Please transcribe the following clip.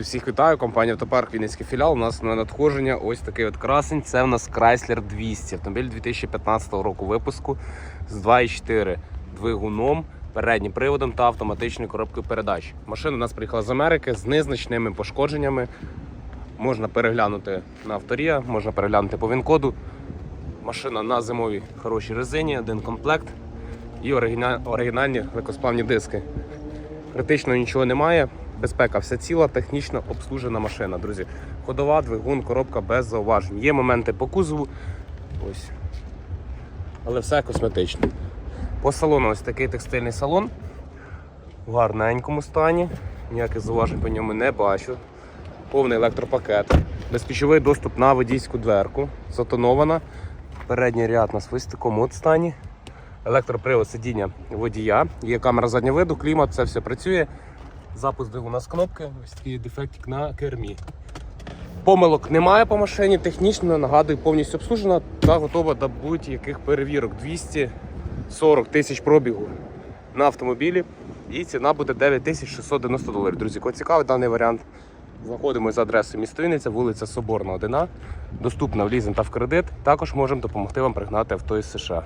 Всіх вітаю, компанія Автопарк Вінницький філіал. У нас на надходження ось такий от красень. Це в нас Chrysler 200. Автомобіль 2015 року випуску з 2,4 двигуном, переднім приводом та автоматичною коробкою передач. Машина у нас приїхала з Америки з незначними пошкодженнями. Можна переглянути на авторія, можна переглянути по він-коду. Машина на зимовій хорошій резині, один комплект і оригіна- оригінальні легкосплавні диски. Критично нічого немає. Безпека вся ціла, технічно обслужена машина, друзі. Ходова, двигун, коробка без зауважень. Є моменти по кузову. Ось. Але все косметично. По салону ось такий текстильний салон. В гарненькому стані. Ніяких зауважень по ньому не бачу. Повний електропакет. Безключовий доступ на водійську дверку. Затонована. Передній ряд у нас в такому от стані. Електропривод сидіння водія. Є камера заднього виду, клімат, це все працює. Запуск двигуна з кнопки, ось такий дефектик на кермі. Помилок немає по машині, технічно нагадую, повністю обслужена та готова до будь-яких перевірок. 240 тисяч пробігу на автомобілі. І ціна буде 9690 доларів. Друзі, кого цікавий даний варіант. Знаходимося за адресою Вінниця, вулиця Соборна, 1. Доступна в лізинг та в кредит. Також можемо допомогти вам пригнати авто із США.